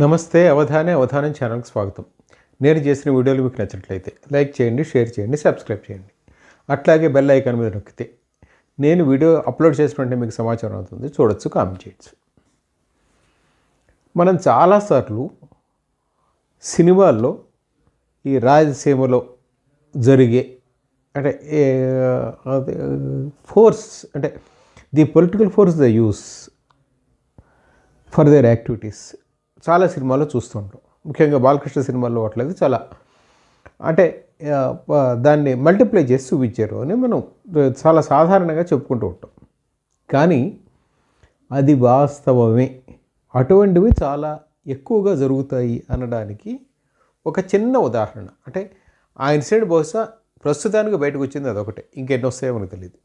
నమస్తే అవధానే అవధానం ఛానల్కి స్వాగతం. నేను చేసిన వీడియోలు మీకు నచ్చినట్లయితే లైక్ చేయండి షేర్ చేయండి సబ్స్క్రైబ్ చేయండి. అట్లాగే బెల్ ఐకాన్ మీద నొక్కితే నేను వీడియో అప్లోడ్ చేసినట్టే మీకు సమాచారం అవుతుంది. చూడొచ్చు కామెంట్ చేయొచ్చు. మనం చాలాసార్లు సినిమాల్లో ఈ రాయలసీమలో జరిగే అంటే ఫోర్స్ అంటే the political force the use for their activities. చాలా సినిమాల్లో చూస్తుంటాం. ముఖ్యంగా బాలకృష్ణ సినిమాల్లో అట్లేదు చాలా. అంటే దాన్ని మల్టిప్లై చేసి చూపించారు అని మనం చాలా సాధారణంగా చెప్పుకుంటూ ఉంటాం. కానీ అది వాస్తవమే. అటువంటివి చాలా ఎక్కువగా జరుగుతాయి అనడానికి ఒక చిన్న ఉదాహరణ. అంటే ఆయన సైడ్ బహుశా ప్రస్తుతానికి బయటకు వచ్చింది అదొకటే. ఇంకెన్ని వస్తాయో మనకు తెలియదు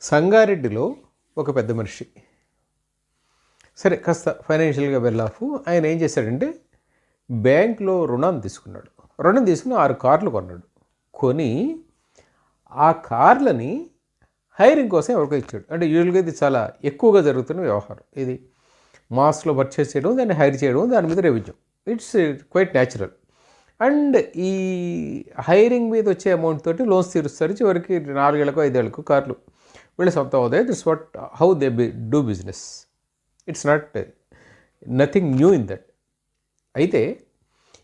సంగారెడ్డిలో ఒక పెద్ద మనిషి సరే కాస్త ఫైనాన్షియల్గా వెల్ ఆఫ్ ఆయన ఏం చేశాడంటే బ్యాంక్లో రుణం తీసుకున్నాడు. రుణం తీసుకుని ఆరు కార్లు కొన్నాడు. కొని ఆ కార్లని హైరింగ్ కోసం ఎవరికో ఇచ్చాడు. అంటే యూజువల్గా ఇది చాలా ఎక్కువగా జరుగుతున్న వ్యవహారం. ఇది మాస్లో పర్చేస్ చేయడం దాన్ని హైర్ చేయడం దాని మీద revenue. It's quite natural and ఈ హైరింగ్ మీద వచ్చే అమౌంట్ తోటి లోన్స్ తీరుస్తారు. చివరికి నాలుగేళ్ళకు ఐదేళ్ళకు కార్లు వీళ్ళ సొంత అవుతాయి that's what how they be do business it's not nothing new in that. అయితే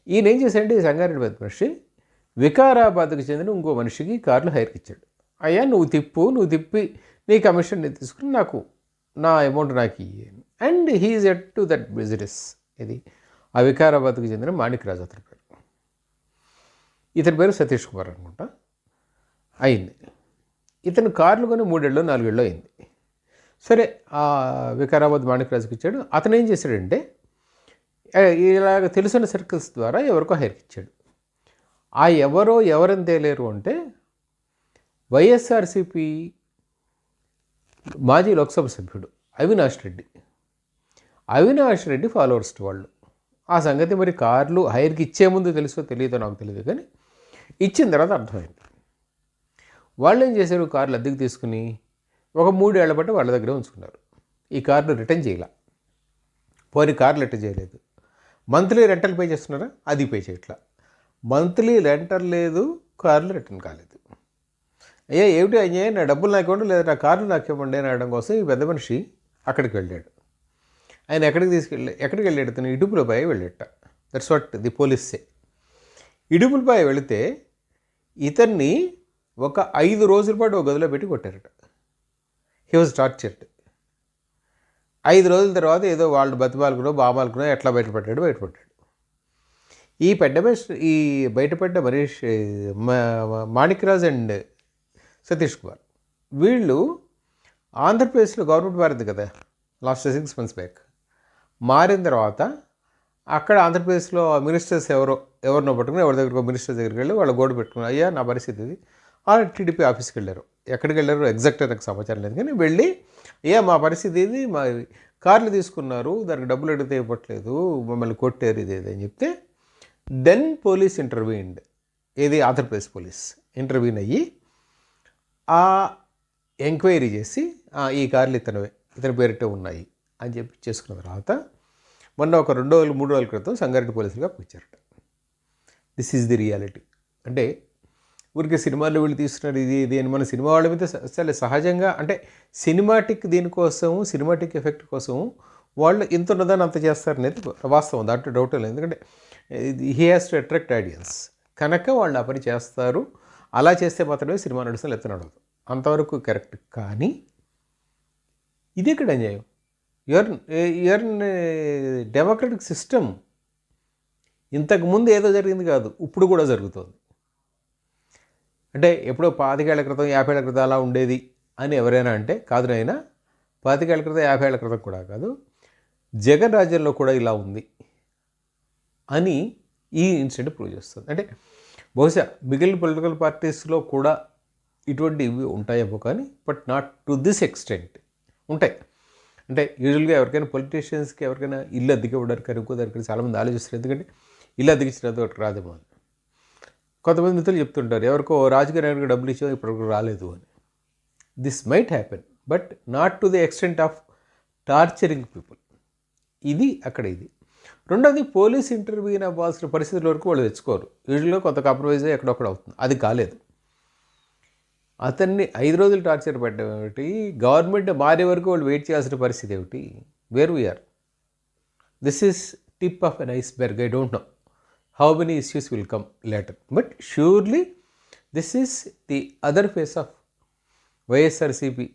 ఈయన ఏం చేశాడంటే సంగారెడ్డి పెద్ద మనిషి వికారాబాద్కి చెందిన ఇంకో మనిషికి కార్లు హైర్కి ఇచ్చాడు. అయ్యా నువ్వు తిప్పు నువ్వు తిప్పి నీ కమిషన్ నేను తీసుకుని నాకు నా అమౌంట్ నాకు ఇయ్యాను and he is at to that business. ఇది ఆ వికారాబాద్కు చెందిన మాణిక్రాజు అతని పేరు. ఇతని పేరు సతీష్ కుమార్ అనుకుంటా. అయింది. ఇతను కార్లు కొని మూడేళ్ళు నాలుగేళ్ళు అయింది. సరే ఆ వికారాబాద్ మాణిక్రాజుకి ఇచ్చాడు. అతను ఏం చేశాడంటే ఇలాగ తెలిసిన సర్కిల్స్ ద్వారా ఎవరికో హైర్కి ఇచ్చాడు. ఆ ఎవరో ఎవరని తేలేరు అంటే వైఎస్ఆర్సిపి మాజీ లోక్సభ సభ్యుడు అవినాష్ రెడ్డి. అవినాష్ రెడ్డి ఫాలోవర్స్ వాళ్ళు. ఆ సంగతి మరి కార్లు హైర్కి ఇచ్చే ముందు తెలుసో తెలియదో నాకు తెలియదు కానీ ఇచ్చిన తర్వాత అర్థమైంది. వాళ్ళు ఏం చేశారు? కార్లు అద్దెకు తీసుకుని ఒక మూడేళ్ళ పాటు వాళ్ళ దగ్గర ఉంచుకున్నారు. ఈ కార్లు రిటర్న్ చేయాల. పోని కార్లు రిటర్న్ చేయలేదు. మంత్లీ రెంటల్ పే చేస్తున్నారా? అది పే చేయట్లా. మంత్లీ రెంటల్ లేదు కార్లు రిటర్న్ కాలేదు. అయ్యా ఏమిటి అయ్యా నా డబ్బులు నాకు ఇవ్వండి లేదా నా కార్లు నాకు ఇవ్వండి అని అనడం కోసం ఈ పెద్ద మనిషి అక్కడికి వెళ్ళాడు. ఆయన ఎక్కడికి తీసుకెళ్ళి ఎక్కడికి వెళ్ళాడు తను ఇడుపులపై వెళ్ళట. దట్స్ వాట్ ది పోలీసే ఇడుపులపై వెళితే ఇతన్ని ఒక ఐదు రోజుల పాటు ఒక గదిలో పెట్టి కొట్టారట. హీ వాజ్ టార్చర్డ్ ఐదు రోజుల తర్వాత ఏదో వాళ్ళు బతిమాలకునో బామాలకునో ఎట్లా బయటపడ్డాడు బయటపడ్డాడు. ఈ పెద్ద ఈ బయటపడ్డ మనీష్ మా- మాణిక్రాజ్ అండ్ సతీష్ కుమార్. వీళ్ళు ఆంధ్రప్రదేశ్లో గవర్నమెంట్ మారింది కదా లాస్ట్ సిక్స్ మంత్స్ బ్యాక్. మారిన తర్వాత అక్కడ ఆంధ్రప్రదేశ్లో మినిస్టర్స్ ఎవరో ఎవరినో పట్టుకుని ఎవరి దగ్గర మినిస్టర్ దగ్గరికి వెళ్ళి వాళ్ళు గోడ పెట్టుకుని అయ్యా నా పరిస్థితి ఇది. వాళ్ళు టీడీపీ ఆఫీస్కి వెళ్ళారు. ఎక్కడికి వెళ్ళారు ఎగ్జాక్ట్గా నాకు సమాచారం లేదు. కానీ వెళ్ళి ఏ మా పరిస్థితి ఇది మా కార్లు తీసుకున్నారు దానికి డబ్బులు అడిగితే ఇవ్వట్లేదు మమ్మల్ని కొట్టారు ఇది ఇది అని చెప్తే దెన్ పోలీస్ ఇంటర్వ్యూండ్ ఏది? ఆంధ్రప్రదేశ్ పోలీస్ ఇంటర్వ్యూన్ అయ్యి ఆ ఎంక్వైరీ చేసి ఈ కార్లు ఇతనివే ఇతని పేరిటే ఉన్నాయి అని చెప్పి చేసుకున్న తర్వాత మొన్న ఒక రెండు రోజులు మూడు రోజుల క్రితం సంగారెడ్డి పోలీసులుగా పిలిచారట దిస్ ఈజ్ ది రియాలిటీ అంటే ఊరికే సినిమాల్లో వీళ్ళు తీస్తున్నారు ఇది ఇది అని. మన సినిమా వాళ్ళ మీద సరే చాలా సహజంగా అంటే సినిమాటిక్ దీనికోసం సినిమాటిక్ ఎఫెక్ట్ కోసం వాళ్ళు ఇంత ఉన్నదాన్ని అంత చేస్తారు అనేది వాస్తవం. దాంట్లో డౌట్ లేదు. ఎందుకంటే he has to attract audience కనుక వాళ్ళు ఆ పని చేస్తారు. అలా చేస్తే మాత్రమే సినిమా నడుస్తున్న లేకపోతే నడవదు. అంతవరకు కరెక్ట్ కానీ ఇది ఎక్కడ అన్యాయం? యువర్ యువర్ డెమోక్రటిక్ సిస్టమ్ ఇంతకుముందు ఏదో జరిగింది కాదు. ఇప్పుడు కూడా జరుగుతుంది. అంటే ఎప్పుడో పాతికేళ్ళ క్రితం యాభై ఏళ్ళ క్రితం అలా ఉండేది అని ఎవరైనా అంటే కాదు నైనా పాతికేళ్ళ క్రితం యాభై ఏళ్ళ క్రితం కూడా కాదు జగన్ రాజ్యంలో కూడా ఇలా ఉంది అని ఈ ఇన్సిడెంట్ ప్రూవ్ చేస్తుంది. అంటే బహుశా మిగిలిన పొలిటికల్ పార్టీస్లో కూడా ఇటువంటివి ఉంటాయేమో కానీ but not to this extent ఉంటాయి. అంటే యూజువల్గా ఎవరికైనా పొలిటీషియన్స్కి ఎవరికైనా ఇల్లు అద్దెకి ఇవ్వడానికి కానీ దానికి చాలామంది ఆలోచిస్తారు. ఎందుకంటే ఇల్లు అద్దెకిచ్చినంత ఒకటి రాదేమో అని. కొంతమంది మిత్రులు చెప్తుంటారు ఎవరికో రాజకీయ నాయకుడికి డబ్బులు ఇచ్చాం ఇప్పటివరకు రాలేదు అని. This might happen but not to the extent of torturing people ఇది అక్కడ ఇది. రెండోది పోలీస్ ఇంటర్వ్యూని అవ్వాల్సిన పరిస్థితుల వరకు వాళ్ళు తెచ్చుకోరు. యూజువల్గా కొంత కాంప్రమైజ్ ఎక్కడొక్కడ అవుతుంది. అది కాలేదు. అతన్ని ఐదు రోజులు టార్చర్ పెట్టడం ఏమిటి? గవర్నమెంట్ మారే వరకు వాళ్ళు వెయిట్ చేయాల్సిన పరిస్థితి ఏమిటి? Where we are this is tip of an iceberg I don't know how many issues will come later. But surely this is the other face of YSRCP